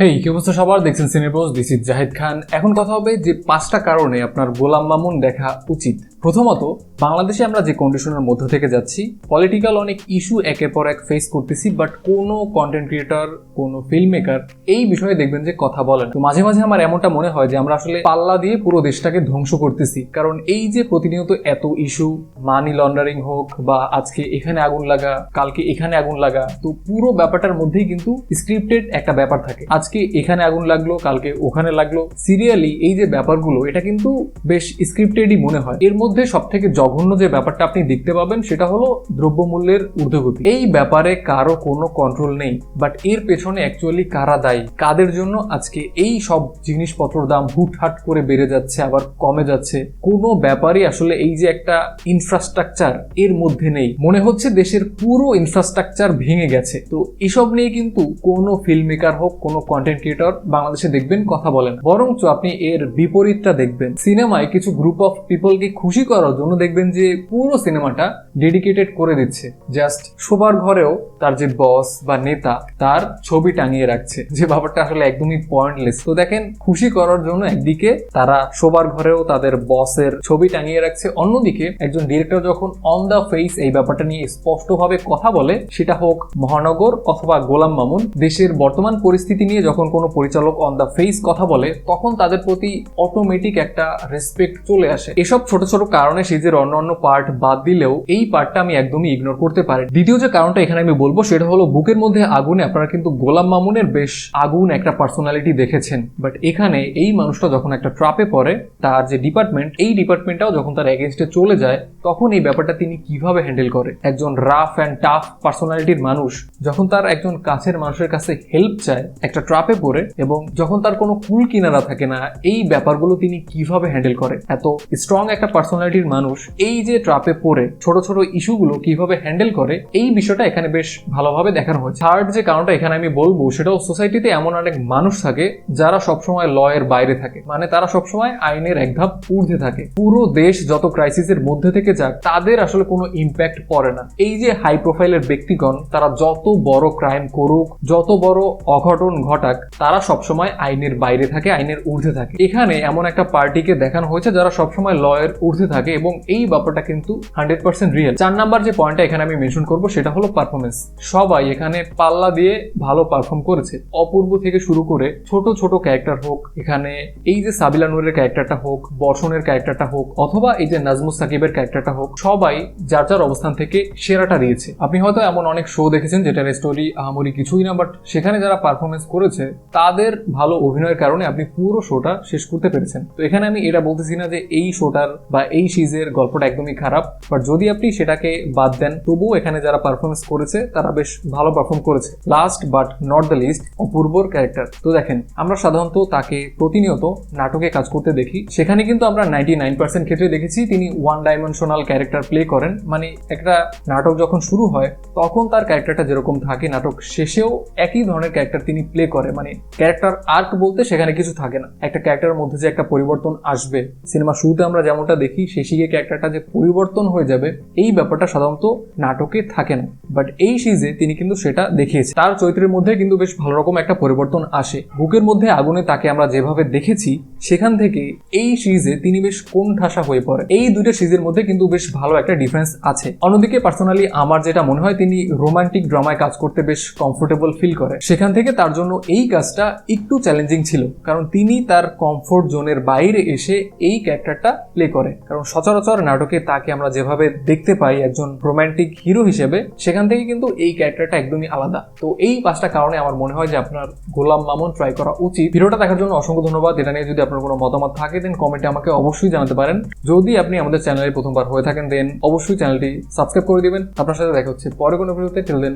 হেই কি অবস্থা সবার? দেখছেন Cinepose this is Zahid Khan এখন কথা হবে যে পাঁচটা কারণে আপনার গোলাম মামুন দেখা উচিত। প্রথমত, বাংলাদেশে আমরা যে কন্ডিশনের মধ্য থেকে যাচ্ছি পলিটিক্যাল অনেক ইস্যু একের পর এক ফেস করতেছি বাট কোনো কন্টেন্ট ক্রিয়েটর কোনো ফিল্ম মেকার এই বিষয়ে দেখবেন যে কথা বলেন তো মাঝে মাঝে আমার এমনটা মনে হয় যে আমরা আসলে পাল্লা দিয়ে পুরো দেশটাকে ধ্বংস করতেছি। কারণ এই যে প্রতিনিয়ত এত ইস্যু মানি লন্ডারিং হোক বা আজকে এখানে আগুন লাগা, কালকে এখানে আগুন লাগা, তো পুরো ব্যাপারটার মধ্যেই কিন্তু স্ক্রিপ্টেড একটা ব্যাপার থাকে। আজকে এখানে আগুন লাগল, কালকে ওখানে লাগল। সিরিয়ালি এই যে ব্যাপারগুলো, এটা কিন্তু বেশ স্ক্রিপ্টেডই মনে হয়। এর মধ্যে সব থেকে জঘন্য যে ব্যাপারটা আপনি দেখতে পাবেন সেটা হলো দ্রব্যমূল্যের ঊর্ধ্বগতি। এই ব্যাপারে কারও কোনো কন্ট্রোল নেই বাট এর পেছনে অ্যাকচুয়ালি কারা দায়ী? কাদের জন্য আজকে এই সব জিনিসপত্রের দাম হুটহাট করে বেড়ে যাচ্ছে, আবার কমে যাচ্ছে? কোনো ব্যাপারই আসলে এই যে একটা ইনফ্রাস্ট্রাকচার এর মধ্যে নেই। মনে হচ্ছে দেশের পুরো ইনফ্রাস্ট্রাকচার ভেঙে গেছে। তো এসব নিয়ে কিন্তু কোনো ফিল্ম মেকার হোক, কোনো কন্টেন্ট ক্রিয়েটর বাংলাদেশে দেখবেন, কথা বলেন। বরঞ্চ আপনি এর বিপরীতটা দেখবেন। সিনেমায় কিছু গ্রুপ অফ পিপলকে খুশি করার জন্য দেখবেন যে পুরো সিনেমাটা ডেডিকেটেড করে দিচ্ছে। জাস্ট শোবার ঘরেও তার যে বস বা নেতা, তার ছবি টাঙিয়ে রাখছে। যে ব্যাপারটা আসলে একদমই পয়েন্টলেস তো দেখেন, খুশি করার জন্য একদিকে তারা শোবার ঘরেও তাদের বসের ছবি টাঙিয়ে রাখছে। অন্যদিকে একজন ডিরেক্টর যখন অন দ্য ফেস এই ব্যাপারটা নিয়ে স্পষ্টভাবে কথা বলে, সেটা হোক মহানগর অথবা গোলাম মামুন, দেশের বর্তমান পরিস্থিতি নিয়ে যখন কোনো পরিচালক অন দ্য ফেস কথা বলে, তখন তাদের প্রতি অটোমেটিক একটা রেসপেক্ট চলে আসে। এসব ছোট ছোট কারণে সিজের অন্য অন্য পার্ট বাদ দিলেও এই পার্টটা আমি একদমই ইগনোর করতে পারি দ্বিতীয় যে কারণটা এখানে আমি বলব, সেটা হলো বুকের মধ্যে আগুনে আপনারা কিন্তু গোলাম মামুনের বেশ আগুন একটা পার্সোনালিটি দেখেছেন। বাট এখানে এই মানুষটা যখন একটা ট্রাপে পড়ে, তার যে ডিপার্টমেন্ট এই ডিপার্টমেন্টটাও যখন তার এগেনস্টে চলে যায়, তখন এই ব্যাপারটা তিনি কীভাবে হ্যান্ডেল করে? একজন রাফ অ্যান্ড টাফ পার্সোনালিটির মানুষ যখন তার একজন কাছের মানুষের কাছে হেল্প চায় একটা ট্রাপে পড়ে এবং যখন তার কোনো কুল কিনারা থাকে না, এই ব্যাপারগুলো তিনি কীভাবে হ্যান্ডেল করে? এত স্ট্রং একটা পার্সোনালিটির মানুষ, এই যে ট্রাপে পড়ে, ছোট ছোট ইস্যুগুলো কীভাবে হ্যান্ডেল করে, এই বিষয়টা এখানে বেশ ভালোভাবে দেখানো হয়েছে। থার্ড যে কারণটা এখানে আমি বলব, সেটাও সোসাইটিতে এমন অনেক মানুষ থাকে, যারা সবসময় লয়ের বাইরে থাকে। মানে তারা সবসময় আইনের এক ধাপ ঊর্ধ্বে থাকে। পুরো দেশ যত ক্রাইসিসের মধ্যে থেকে যাক, তাদের আসলে কোনো ইম্প্যাক্ট পড়ে না। এই যে হাই প্রোফাইলের ব্যক্তিগণ, তারা যত বড় ক্রাইম করুক, যত বড় অঘটন ঘটাক, তারা সবসময় আইনের বাইরে থাকে, আইনের ঊর্ধ্বে থাকে। এখানে এমন একটা পার্টিকে দেখানো হয়েছে, যারা সবসময় লয়ের ঊর্ধ্বে থাকে এবং এই ব্যাপারটা কিন্তু হান্ড্রেড পার্সেন্ট রিয়েল চার নাম্বার যে পয়েন্টটা এখানে আমি মেনশন করব, সেটা হলো পারফরমেন্স সবাই এখানে পাল্লা দিয়ে ভালো পারফর্ম করেছে। অপূর্ব থেকে শুরু করে ছোট ছোট ক্যারেক্টার হোক, এখানে এই যে সাবিলা নুরের ক্যারেক্টারটা হোক, বর্ষণের ক্যারেক্টারটা হোক, অথবা এই যে নাজমুস সাকিবের ক্যারেক্টারটা হোক, সবাই যার যার অবস্থান থেকে সেরাটা দিয়েছে। আপনি হয়তো এমন অনেক শো দেখেছেন যেটার স্টোরি আহামরি কিছুই না বাট সেখানে যারা পারফরমেন্স করেছে, তাদের ভালো অভিনয়ের কারণে আপনি পুরো শোটা শেষ করতে পেরেছেন। তো এখানে আমি এটা বলতেছি না যে এই শোটার বা এই সিজের গল্পটা একদমই খারাপ বাট যদি আপনি সেটাকে বাদ দেন, তবুও এখানে যারা পারফরমেন্স করেছে, তারা বেশ ভালো পারফর্ম করেছে। Last but not the least অপূর্বর character তো দেখেন, আমরা সাধারণত তাকে প্রতিনিয়ত নাটকে কাজ করতে দেখি। সেখানে কিন্তু আমরা নাইনটি নাইন পার্সেন্ট ক্ষেত্রে দেখেছি, তিনি ওয়ান ডাইমেনশনাল ক্যারেক্টার প্লে করেন। মানে একটা নাটক যখন শুরু হয়, তখন তার ক্যারেক্টারটা যেরকম থাকে, নাটক শেষেও একই ধরনের ক্যারেক্টার তিনি প্লে করে। মানে ক্যারেক্টার আর্ক বলতে সেখানে কিছু থাকে না। একটা ক্যারেক্টারের মধ্যে যে একটা পরিবর্তন আসবে। সিনেমা শুরুতে আমরা যেমনটা দেখি শেষে গিয়ে ক্যারেক্টারটা যে পরিবর্তন হয়ে যাবে, এই ব্যাপারটা সাধারণত নাটকে থাকে না। বাট এই সিজে তিনি কিন্তু সেটা দেখিয়েছে তার চরিত্রের মধ্যে কিন্তু বেশ ভালো রকম একটা পরিবর্তন আসে। বুকের মধ্যে আগুনে তাকে আমরা যেভাবে দেখেছি, সেখান থেকে এই সিরিজে তিনি বেশ কোন ঠাসা হয়ে পড়ে এই দুইটা সিরিজের মধ্যে কিন্তু বেশ ভালো একটা ডিফারেন্স আছে। অন্যদিকে পার্সোনালি আমার যেটা মনে হয়, তিনি রোমান্টিক ড্রামায় কাজ করতে বেশ কমফোর্টেবল ফিল করে সেখান থেকে তার জন্য এই কাজটা একটু চ্যালেঞ্জিং ছিল। কারণ তিনি তার কমফোর্ট জোনের বাইরে এসে এই ক্যারেক্টারটা প্লে করে কারণ সচরাচর নাটকে তাকে আমরা যেভাবে দেখতে পাই একজন রোম্যান্টিক হিরো হিসেবে, সেখান থেকে কিন্তু এই ক্যারেক্টারটা একদমই আলাদা। তো এই পাঁচটা কারণে আমার মনে হয় যে আপনার গোলাম মামুন ট্রাই করা উচিত। ভিডিওটা দেখার জন্য অসংখ্য ধন্যবাদ। এটা নিয়ে যদি আপনার কোনো মতামত থাকে দেন কমেন্টে আমাকে অবশ্যই জানাতে পারেন। যদি আপনি আমাদের চ্যানেলে প্রথমবার হয়ে থাকেন দেন অবশ্যই চ্যানেলটি সাবস্ক্রাইব করে দিবেন। আপনার সাথে দেখা হচ্ছে পরে কোনো ভিডিওতে টেল দেন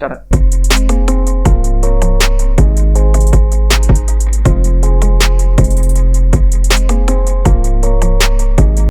টাটা।